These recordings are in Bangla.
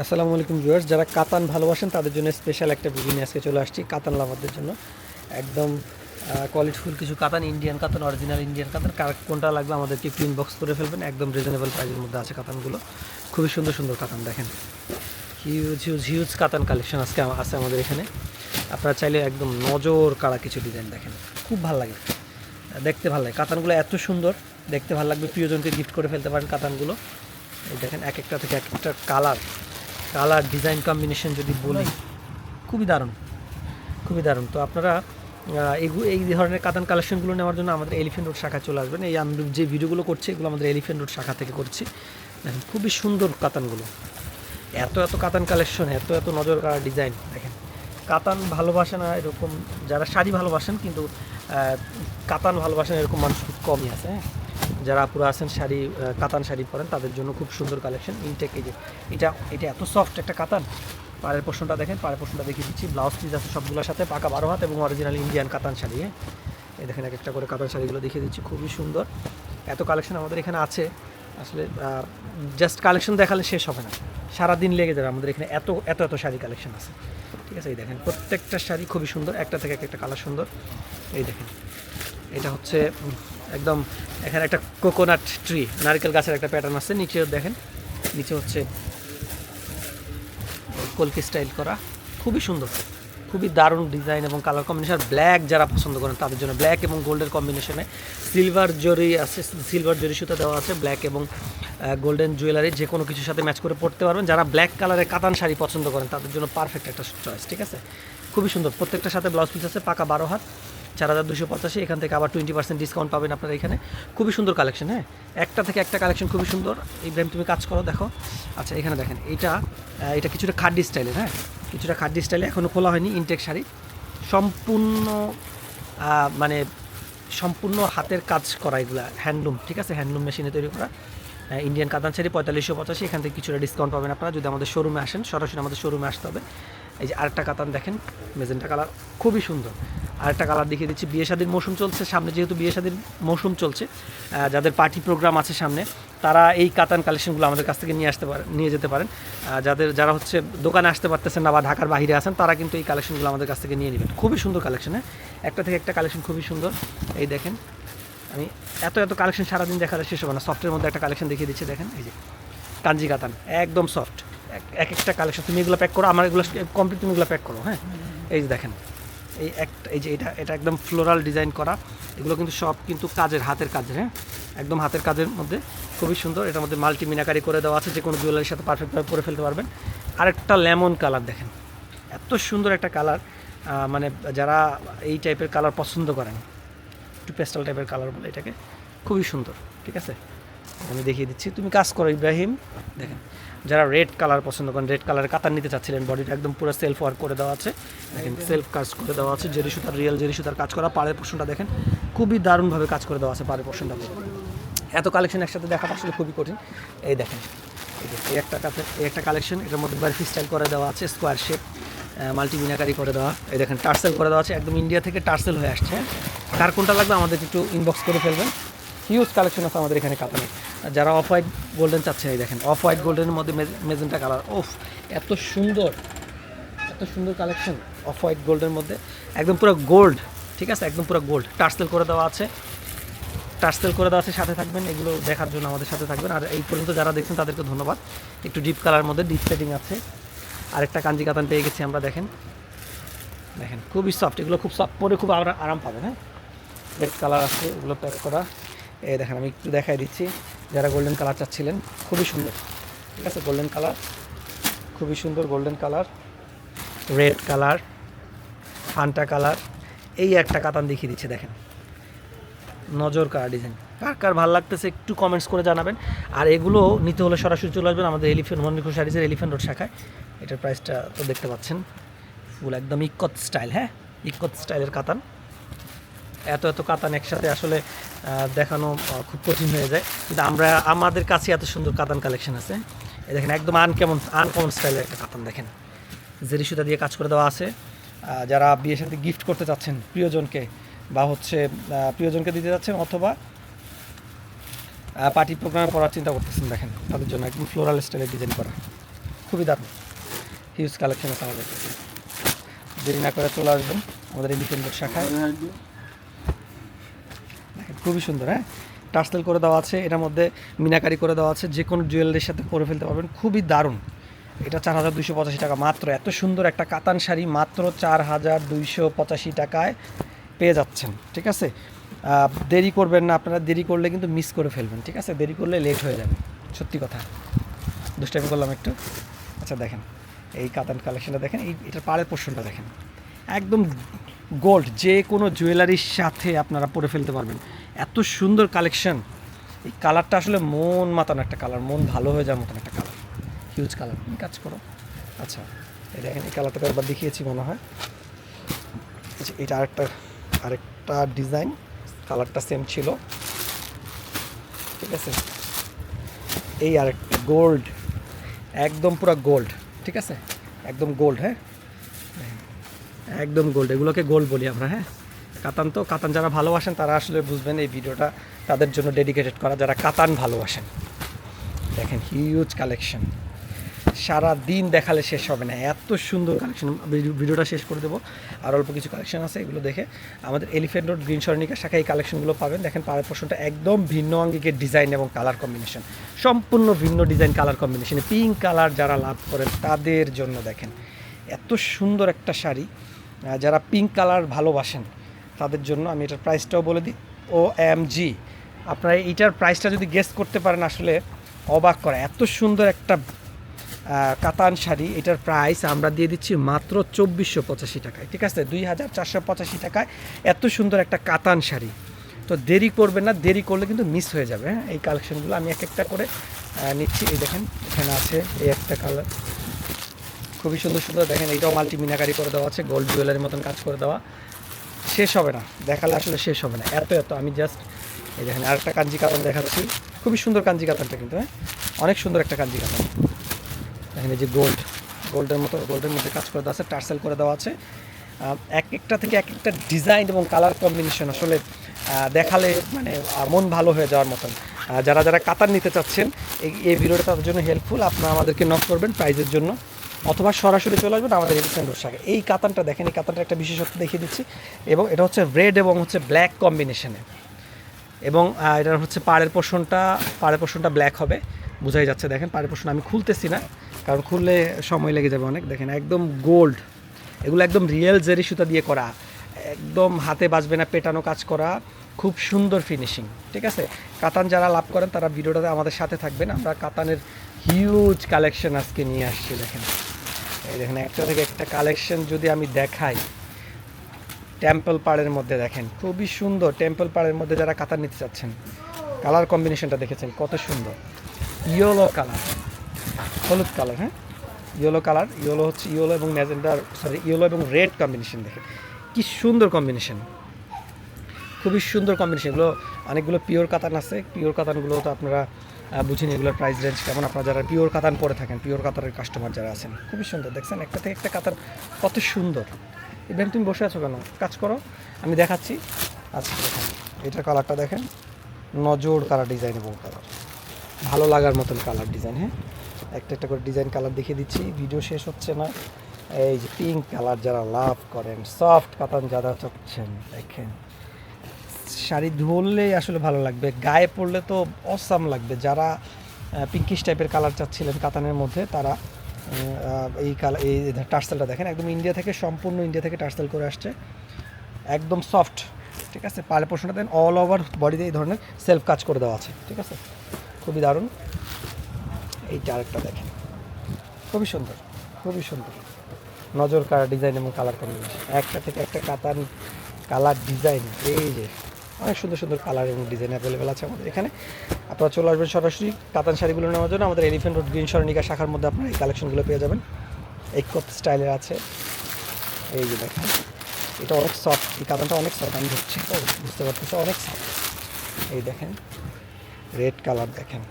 আসসালামু আলাইকুম ভিউয়ার্স, যারা কাতান ভালোবাসেন, তাদের জন্য স্পেশাল একটা ভিডিও নিয়ে আজকে চলে আসছি কাতান লাভারদের জন্য। একদম কোয়ালিটিফুল কিছু কাতান ইন্ডিয়ান কাতান অরিজিনাল ইন্ডিয়ান কাতান, কার কোনটা লাগবে আমাদেরকে একটু ইনবক্স করে ফেলবেন। একদম রিজনেবল প্রাইসের মধ্যে আছে কাতানগুলো। খুবই সুন্দর সুন্দর কাতান দেখেন। হিউজ হিউজ হিউজ কাতান কালেকশন আজকে আছে আমাদের এখানে। আপনারা চাইলে একদম নজর কাড়া কিছু ডিজাইন দেখেন। খুব ভালো লাগে। দেখতে ভালো লাগে। কাতানগুলো এত সুন্দর, দেখতে ভালো লাগবে। প্রিয়জনকে গিফট করে ফেলতে পারেন কাতানগুলো। এই দেখেন, এক একটা থেকে এক একটা কালার কালার ডিজাইন কম্বিনেশন যদি বলি খুবই দারুণ খুবই দারুণ। তো আপনারা এই ধরনের কাতান কালেকশনগুলো নেওয়ার জন্য আমাদের এলিফেন্ট রোড শাখা চলে আসবেন। এই আমি যে ভিডিওগুলো করছি এগুলো আমাদের এলিফেন্ট রোড শাখা থেকে করছি। দেখেন খুবই সুন্দর কাতানগুলো। এত এত কাতান কালেকশন এত এত নজর কাড়া ডিজাইন দেখেন। কাতান ভালোবাসে না এরকম যারা শাড়ি ভালোবাসেন কিন্তু কাতান ভালোবাসেন এরকম মানুষ খুব কমই আছে হ্যাঁ? যারা পুরো আছেন শাড়ি কাতান শাড়ি পরেন, তাদের জন্য খুব সুন্দর কালেকশন ইনটেক এই যে, এটা এটা এত সফট একটা কাতান। পাড়ের পোষণটা দেখেন, পাড়ের পোষণটা দেখিয়ে দিচ্ছি। ব্লাউজ পিস আছে সবগুলোর সাথে, পাকা বারো হাত এবং অরিজিনাল ইন্ডিয়ান কাতান শাড়ি হ্যাঁ? এই দেখেন এক একটা করে কাতান শাড়িগুলো দেখিয়ে দিচ্ছি, খুবই সুন্দর। এত কালেকশন আমাদের এখানে আছে। আসলে জাস্ট কালেকশন দেখালে শেষ হবে না। সারাদিন লেগে যাবে আমাদের এখানে এত এত এত শাড়ি কালেকশন আছে। ঠিক আছে, এই দেখেন, প্রত্যেকটা শাড়ি খুবই সুন্দর, একটা থেকে এক একটা কালার সুন্দর। এই দেখেন, এটা হচ্ছে একদম এখানে একটা কোকোনাট ট্রি নারকেল গাছের একটা প্যাটার্ন আছে, নিচে দেখেন, নিচে হচ্ছে কলকি স্টাইল করা, খুবই সুন্দর, খুবই দারুণ ডিজাইন এবং কালার কম্বিনেশন ব্ল্যাক যারা পছন্দ করেন তাদের জন্য ব্ল্যাক এবং গোল্ডের কম্বিনেশনে সিলভার জরি আছে সিলভার জরি সুতা দেওয়া আছে ব্ল্যাক এবং গোল্ডেন জুয়েলারি যে কোনো কিছুর সাথে ম্যাচ করে পড়তে পারবেন। যারা ব্ল্যাক কালারের কাতান শাড়ি পছন্দ করেন তাদের জন্য পারফেক্ট একটা চয়েস ঠিক আছে? খুবই সুন্দর, প্রত্যেকটার সাথে ব্লাউজ পিস আছে, পাকা বারো হাত চার হাজার দুশো পঁচাশি, এখান থেকে আবার টোয়েন্টি পার্সেন্ট ডিসকাউন্ট পাবেন আপনারা এখানে। খুবই সুন্দর কালেকশন হ্যাঁ? একটা থেকে একটা কালেকশন খুবই সুন্দর। ইব্রাহিম, তুমি কাজ করো, দেখো। আচ্ছা এখানে দেখেন, এটা এটা কিছুটা খাড্ডি স্টাইলের হ্যাঁ? কিছুটা খাড্ডি স্টাইলে এখনও খোলা হয়নি ইনটেক শাড়ি। সম্পূর্ণ মানে সম্পূর্ণ হাতের কাজ করা এগুলা হ্যান্ডলুম ঠিক আছে? হ্যান্ডলুম মেশিনে তৈরি করা। ইন্ডিয়ান কাতান শাড়ি, পঁয়তাল্লিশশো পঁচাশি, এখান থেকে কিছুটা ডিসকাউন্ট পাবেন আপনারা, যদি আমাদের শোরুমে আসেন, সরাসরি আমাদের শোরুমে আসতে হবে। এই যে আরেকটা কাতান দেখেন মেজেন্টা কালার খুবই সুন্দর। আরেকটা কালার দেখিয়ে দিচ্ছি। বিয়ে শাদির মৌসুম চলছে, সামনে যেহেতু বিয়ে শাদির মৌসুম চলছে যাদের পার্টি প্রোগ্রাম আছে সামনে, তারা এই কাতান কালেকশনগুলো আমাদের কাছ থেকে নিয়ে আসতে পারেন নিয়ে যেতে পারেন। যাদের যারা হচ্ছে দোকানে আসতে পারতেছেন না বা ঢাকার বাইরে আছেন, তারা কিন্তু এই কালেকশনগুলো আমাদের কাছ থেকে নিয়ে নেবেন। খুবই সুন্দর কালেকশন হ্যাঁ? একটা থেকে একটা কালেকশন খুবই সুন্দর। এই দেখেন, আমি এত এত কালেকশন সারাদিন দেখালে শেষ হবে না। সফটের মধ্যে একটা কালেকশন দেখিয়ে দিচ্ছি, দেখেন, এই যে কাঞ্জি কাতান একদম সফট এক একটা কালেকশন তুমি এগুলো প্যাক করো, আমার এগুলো কমপ্লিট তুমি এগুলো প্যাক করো হ্যাঁ? এই যে দেখেন এই একটা, এই যে এটা এটা একদম ফ্লোরাল ডিজাইন করা। এগুলো কিন্তু সব কিন্তু কাজের, হাতের কাজের হ্যাঁ? একদম হাতের কাজের মধ্যে। খুবই সুন্দর। এটার মধ্যে মাল্টি মিনাকারি করে দেওয়া আছে। যে কোনো জুয়েলারির সাথে পারফেক্টভাবে পরে ফেলতে পারবেন। আরেকটা লেমন কালার দেখেন। এত সুন্দর একটা কালার মানে যারা এই টাইপের কালার পছন্দ করেন, একটু পেস্টাল টাইপের কালার বলে এটাকে, খুবই সুন্দর, ঠিক আছে? আমি দেখিয়ে দিচ্ছি। তুমি কাজ করো, ইব্রাহিম। দেখেন, যারা রেড কালার পছন্দ করেন রেড কালার কাতার নিতে চাচ্ছিলেন বডিটা একদম পুরো সেলফ ওয়ার্ক করে দেওয়া আছে। দেখেন সেলফ কাজ করে দেওয়া আছে জেরি সুতার রিয়েল জেরি সুতার কাজ করা, পাড়ের পোর্শনটা দেখেন, খুবই দারুণভাবে কাজ করে দেওয়া আছে পাড়ের পোর্শনটা এত কালেকশন একসাথে দেখাটা আসলে খুবই কঠিন। এই দেখেন, এই একটা কাপের এই একটা কালেকশন এটার মধ্যে বার্ফি স্টাইল করে দেওয়া আছে স্কোয়ার শেপ মাল্টি মিনাকারি করে দেওয়া। এই দেখেন টার্সেল করে দেওয়া আছে, একদম ইন্ডিয়া থেকে টার্সেল হয়ে আসছে হ্যাঁ? কার কোনটা লাগবে আমাদের একটু ইনবক্স করে ফেলবেন। হিউজ কালেকশন আছে আমাদের এখানে কাতানে যারা অফ হোয়াইট গোল্ডেন চাচ্ছে, এই দেখেন অফ হোয়াইট গোল্ডেনের মধ্যে মেজেন্টা কালার ওফ এত সুন্দর এত সুন্দর কালেকশন অফ হোয়াইট গোল্ডের মধ্যে। একদম পুরো গোল্ড ঠিক আছে? একদম পুরো গোল্ড টার্সেল করে দেওয়া আছে। টার্সেল করে দেওয়া আছে, সাথে থাকবেন। এগুলো দেখার জন্য আমাদের সাথে থাকবেন। আর এই পর্যন্ত যারা দেখছেন, তাদেরকে ধন্যবাদ। একটু ডিপ কালার মধ্যে ডিপ সেটিং আছে। আরেকটা কাঞ্জি কাতান পেয়ে গেছি আমরা, দেখেন। দেখেন, খুবই সফট এগুলো খুব সফট পরে খুব আরাম পাবেন হ্যাঁ? রেড কালার আছে, এগুলো প্যাক করা। এই দেখেন, আমি একটু দেখাই দিচ্ছি। যারা গোল্ডেন কালার চাচ্ছিলেন, খুবই সুন্দর। ঠিক আছে? গোল্ডেন কালার খুবই সুন্দর golden colour red colour Fanta colour এই একটা কাতান দেখিয়ে দিচ্ছে, দেখেন। নজর কার ডিজাইন কার কার ভালো লাগতেছে একটু কমেন্টস করে জানাবেন। আর এগুলো নিতে হলে সরাসরি চলে আসবেন আমাদের এলিফেন্ট মন্দির শাড়িজের এলিফেন্ট রোড শাখায়। এটার প্রাইসটা তো দেখতে পাচ্ছেন। ফুল একদম ইকত স্টাইল হ্যাঁ? ইকত স্টাইলের কাতান। এত এত কাতান একসাথে আসলে দেখানো খুব কঠিন হয়ে যায়। কিন্তু আমরা, আমাদের কাছে এত সুন্দর কাতান কালেকশন আছে। এই দেখেন, একদম আনকেমন আনকমন স্টাইলের একটা কাতান দেখেন। জেরি সুতা দিয়ে কাজ করে দেওয়া আছে। যারা বিয়ের সাথে গিফট করতে চাচ্ছেন প্রিয়জনকে বা হচ্ছে প্রিয়জনকে দিতে যাচ্ছেন অথবা পার্টি প্রোগ্রামে পড়ার চিন্তা করতেছেন, দেখেন, তাদের জন্য একদম ফ্লোরাল স্টাইলের ডিজাইন করা। খুবই দারুণ। হিউজ কালেকশন আছে আমাদের দেরি না করে চলে আসবেন আমাদের রোড শাখায়। খুবই সুন্দর হ্যাঁ? টার্সেল করে দেওয়া আছে, এটার মধ্যে মিনাকারি করে দেওয়া আছে, যে কোনো জুয়েলারির সাথে করে ফেলতে পারবেন, খুবই দারুণ। এটা চার হাজার দুইশো পঁচাশি টাকা মাত্র, এত সুন্দর একটা কাতান শাড়ি মাত্র চার হাজার দুইশো পঁচাশি টাকায় পেয়ে যাচ্ছেন, ঠিক আছে? দেরি করবেন না, আপনারা দেরি করলে কিন্তু মিস করে ফেলবেন, ঠিক আছে? দেরি করলে লেট হয়ে যাবে, সত্যি কথা। দুষ্টামি করলাম একটু। আচ্ছা দেখেন, এই কাতান কালেকশনটা দেখেন, এই, এটার পাড়ের পোর্শনটা দেখেন। একদম গোল্ড, যে কোনো জুয়েলারির সাথে আপনারা পরে ফেলতে পারবেন। এত সুন্দর কালেকশন। এই কালারটা আসলে মন মাতানো একটা কালার, মন ভালো হয়ে যাওয়ার মতন একটা কালার। Huge colour. কাজ করো। আচ্ছা এই দেখেন, এই কালারটা তো একবার দেখিয়েছি মনে হয়। আচ্ছা এটা আরেকটা আরেকটা ডিজাইন। কালারটা সেম ছিল। ঠিক আছে? এই আরেকটা গোল্ড। একদম পুরো গোল্ড। ঠিক আছে? একদম গোল্ড হ্যাঁ? একদম গোল্ড এগুলোকে গোল্ড বলি আমরা হ্যাঁ? কাতান তো, কাতান যারা ভালোবাসেন তারা আসলে বুঝবেন এই ভিডিওটা তাদের জন্য ডেডিকেটেড করা, যারা কাতান ভালোবাসেন। দেখেন হিউজ কালেকশন সারা দিন দেখালে শেষ হবে না। এত সুন্দর কালেকশন ভিডিওটা শেষ করে দেবো। আর অল্প কিছু কালেকশন আছে, এগুলো দেখে। আমাদের এলিফেন্ট রোড গ্রিন সরণিকা শাখায় এই কালেকশনগুলো পাবেন। দেখেন, পাড়ের পোর্শনটা একদম ভিন্ন আঙ্গিকের ডিজাইন এবং কালার কম্বিনেশন সম্পূর্ণ ভিন্ন ডিজাইন কালার কম্বিনেশনে পিঙ্ক কালার যারা লাভ করেন, তাদের জন্য দেখেন। এত সুন্দর একটা শাড়ি। যারা পিঙ্ক কালার ভালোবাসেন, তাদের জন্য আমি এটার প্রাইসটাও বলে দিই। ও এম জি আপনারা এইটার প্রাইসটা যদি গেস করতে পারেন আসলে অবাক করা। এত সুন্দর একটা কাতান শাড়ি, এটার প্রাইস আমরা দিয়ে দিচ্ছি মাত্র চব্বিশশো পঁচাশি টাকায়। ঠিক আছে? দুই হাজার চারশো পঁচাশি টাকায় এত সুন্দর একটা কাতান শাড়ি। তো দেরি করবেন না, দেরি করলে কিন্তু মিস হয়ে যাবে হ্যাঁ? এই কালেকশনগুলো আমি এক একটা করে নিচ্ছি। এই দেখেন, এখানে আছে এই একটা কালার খুবই সুন্দর সুন্দর। দেখেন এটাও মাল্টি মিনাকারি করে দেওয়া আছে গোল্ড জুয়েলারির মতন কাজ করে দেওয়া। শেষ হবে না, দেখালে আসলে শেষ হবে না। এত এত, আমি জাস্ট এই দেখেন আরেকটা কাঞ্জি কাতান দেখাচ্ছি। খুবই সুন্দর কাঞ্জি কাতানটা কিন্তু হ্যাঁ? অনেক সুন্দর একটা কাঞ্জি কাতান দেখেন এই যে গোল্ড গোল্ডের মতো গোল্ডের মধ্যে কাজ করে দেওয়া আছে, টার্সেল করে দেওয়া আছে। এক একটা থেকে এক একটা ডিজাইন এবং কালার কম্বিনেশন আসলে দেখালে মানে মন ভালো হয়ে যাওয়ার মতন। যারা যারা কাতার নিতে চাচ্ছেন, এই এই ভিডিওটা তাদের জন্য হেল্পফুল আপনারা আমাদেরকে নক করবেন প্রাইজের জন্য। অথবা সরাসরি চলে আসবেন আমাদের এডিসেন্ট শাখা এই কাতানটা দেখেন, এই কাতানটা একটা বিশেষত্ব দেখিয়ে দিচ্ছি। এবং এটা হচ্ছে রেড এবং হচ্ছে ব্ল্যাক কম্বিনেশনে। এবং এটার হচ্ছে পাড়ের পোর্শনটা পাড়ের পোষণটা ব্ল্যাক হবে। বোঝাই যাচ্ছে, দেখেন পাড়ের পোষণ আমি খুলতেছি না, কারণ খুললে সময় লেগে যাবে অনেক। দেখেন একদম গোল্ড। এগুলো একদম রিয়েল জেরি সুতা দিয়ে করা। একদম হাতে বাজবে না, পেটানো কাজ করা। খুব সুন্দর ফিনিশিং, ঠিক আছে? কাতান যারা লাভ করেন, তারা ভিডিওটাতে আমাদের সাথে থাকবেন। আমরা কাতানের হিউজ কালেকশন আজকে নিয়ে আসছি, দেখেন। দেখেন, একটা থেকে একটা কালেকশন যদি আমি দেখাই টেম্পল পাড়ের মধ্যে দেখেন, খুবই সুন্দর টেম্পল পাড়ের মধ্যে যারা কাতার নিতে চাচ্ছেন কালার কম্বিনেশনটা দেখেছেন, কত সুন্দর। ইয়েলো কালার হলুদ কালার হ্যাঁ? ইয়েলো কালার ইয়েলো হচ্ছে ইয়েলো এবং ম্যাজেন্ডার সরি ইয়েলো এবং রেড কম্বিনেশন দেখেন। কি সুন্দর কম্বিনেশন খুবই সুন্দর কম্বিনেশন এগুলো অনেকগুলো পিওর কাতান আছে পিওর কাতানগুলো তো আপনারা বুঝেন এগুলোর প্রাইস রেঞ্জ কেমন? আপনারা যারা পিওর কাতান পরে থাকেন পিওর কাতারের কাস্টমার যারা আছেন, খুবই সুন্দর। দেখছেন, একটা থেকে একটা কাতার কত সুন্দর। ইভেন তুমি বসে আছো কেন? কাজ করো। আমি দেখাচ্ছি। আচ্ছা দেখেন এটার কালারটা দেখেন। নজর কালার ডিজাইন এবং কালার ভালো লাগার মতন কালার ডিজাইন হ্যাঁ? একটা একটা করে ডিজাইন কালার দেখিয়ে দিচ্ছি। ভিডিও শেষ হচ্ছে না। এই যে পিঙ্ক কালার যারা লাভ করেন সফট কাতান যারা চাচ্ছেন দেখেন। শাড়ি ধরলেই আসলে ভালো লাগবে। গায়ে পরলে তো অসাম লাগবে। যারা পিঙ্কিশ টাইপের কালার চাচ্ছিলেন কাতানের মধ্যে, তারা এই কালার এই টার্সেলটা দেখেন, একদম ইন্ডিয়া থেকে, সম্পূর্ণ ইন্ডিয়া থেকে টার্সেল করে আসছে। একদম সফট ঠিক আছে? পালে পোর্শনটা দেন অল ওভার বডিতে এই ধরনের সেলফ কাজ করে দেওয়া আছে, ঠিক আছে? খুবই দারুণ। এইটা আরেকটা দেখেন। খুবই সুন্দর খুবই সুন্দর। নজর কারা ডিজাইন এবং কালার কম্বিনেশন একটা থেকে একটা কাতান কালার ডিজাইন এই যে। অনেক সুন্দর সুন্দর কালার এবং ডিজাইন অ্যাভেলেবেল আছে আমাদের এখানে। আপনারা চলে আসবেন সরাসরি কাতান শাড়িগুলো নেওয়ার জন্য। আমাদের এলিফেন্ট রোড গ্রিন সরণিকা শাখার মধ্যে আপনারা এই কালেকশনগুলো পেয়ে যাবেন। এক কত স্টাইলের আছে। এই যে দেখেন, এটা অনেক সফট এই কাতানটা অনেক সফট আমি ধরছি। বুঝতে পারতেছি? অনেক সফট এই দেখেন রেড কালার দেখেন।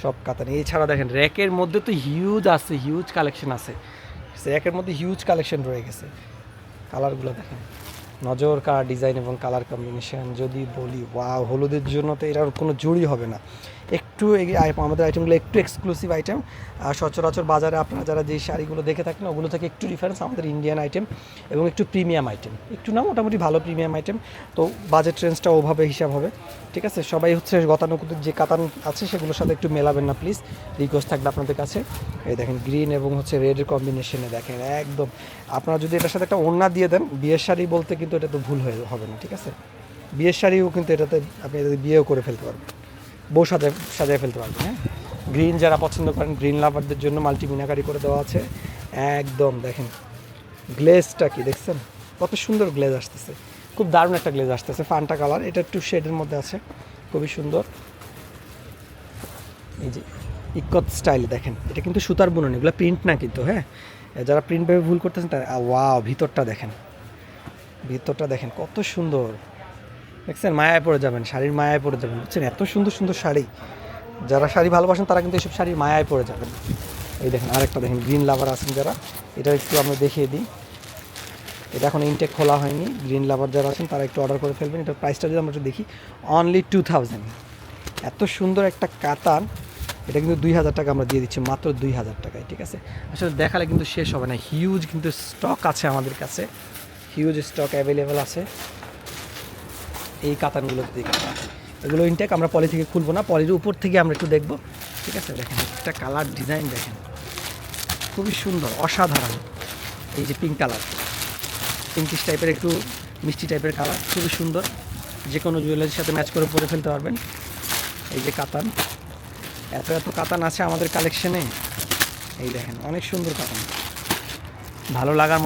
সব কাতান। এছাড়া দেখেন, র্যাকের মধ্যে তো হিউজ আছে হিউজ কালেকশন আছে। র্যাকের মধ্যে হিউজ কালেকশন রয়ে গেছে। কালারগুলো দেখেন। নজর কার ডিজাইন এবং কালার কম্বিনেশন যদি বলি ওয়া হলুদের জন্য তো এটার কোনো জুড়ি হবে না। একটু আমাদের আইটেমগুলো একটু এক্সক্লুসিভ আইটেম আর সচরাচর বাজারে আপনারা যারা যে শাড়িগুলো দেখে থাকেন, ওগুলো থেকে একটু ডিফারেন্স আমাদের ইন্ডিয়ান আইটেম এবং একটু প্রিমিয়াম আইটেম একটু না, মোটামুটি ভালো প্রিমিয়াম আইটেম তো বাজেট রেঞ্জটা ওভাবে হিসাব হবে। ঠিক আছে? সবাই হচ্ছে গতানুগতিক যে কাতান আছে, সেগুলোর সাথে একটু মেলাবেন না প্লিজ রিকোয়েস্ট থাকবে আপনাদের কাছে। এই দেখেন গ্রিন এবং হচ্ছে রেডের কম্বিনেশনে দেখেন, একদম। আপনারা যদি এটার সাথে একটা ওড়না দিয়ে দেন, বিয়ের শাড়ি বলতে কিন্তু এটা তো ভুল হয়ে, হবে না, ঠিক আছে? বিয়ের শাড়িও কিন্তু এটাতে আপনি বিয়েও করে ফেলতে পারবেন। বউ সাজায় সাজায় ফেলতে পারবেন হ্যাঁ? গ্রিন যারা পছন্দ করেন গ্রিন লাভারদের জন্য মাল্টি মিনাকারি করে দেওয়া আছে। একদম, দেখেন গ্লেজটা কি, দেখছেন? কত সুন্দর গ্লেজ আসতেছে। খুব দারুণ একটা গ্লেজ আসতেছে, ফান্টা কালার এটা একটু শেডের মধ্যে আছে, খুবই সুন্দর। এই যে, ইকত স্টাইল দেখেন, এটা কিন্তু সুতার বুনন, এগুলো প্রিন্ট না কিন্তু হ্যাঁ? যারা প্রিন্ট ভেবে ভুল করতেছেন তারা ওয়াও ভিতরটা দেখেন। ভিতরটা দেখেন, কত সুন্দর। দেখছেন, মায়ায় পড়ে যাবেন, শাড়ির মায়ায় পড়ে যাবেন। বুঝছেন, এত সুন্দর সুন্দর শাড়ি। যারা শাড়ি ভালোবাসেন, তারা কিন্তু এইসব শাড়ির মায়ায় পড়ে যাবেন। এই দেখেন, আরেকটা দেখেন গ্রিন লাভার আছেন যারা। এটা একটু আমরা দেখিয়ে দিই। এটা এখন ইনটেক খোলা হয়নি। গ্রিন লাভার যারা আছেন, তারা একটু অর্ডার করে ফেলবেন। এটার প্রাইসটা যদি আমরা একটু দেখি অনলি টু থাউজেন্ড এত সুন্দর একটা কাতান এটা কিন্তু দুই হাজার টাকা আমরা দিয়ে দিচ্ছি, মাত্র দুই হাজার টাকায়, ঠিক আছে? আসলে দেখালে কিন্তু শেষ হবে না। হিউজ কিন্তু স্টক আছে আমাদের কাছে। হিউজ স্টক অ্যাভেলেবেল আছে। এই কাতানগুলোতে দিকে এগুলো ইনটেক আমরা পলি থেকে খুলবো না, পলির উপর থেকে আমরা একটু দেখব। ঠিক আছে, দেখেন, একটা কালার ডিজাইন দেখেন। খুবই সুন্দর, অসাধারণ। এই যে পিঙ্ক কালার পিঙ্কিশ টাইপের একটু মিষ্টি টাইপের কালার খুবই সুন্দর। যে কোনো জুয়েলারির সাথে ম্যাচ করে পরে ফেলতে পারবেন। এই যে কাতান। এত এত কাতান আছে আমাদের কালেকশনে এই দেখেন, অনেক সুন্দর কাতান। ভালো লাগার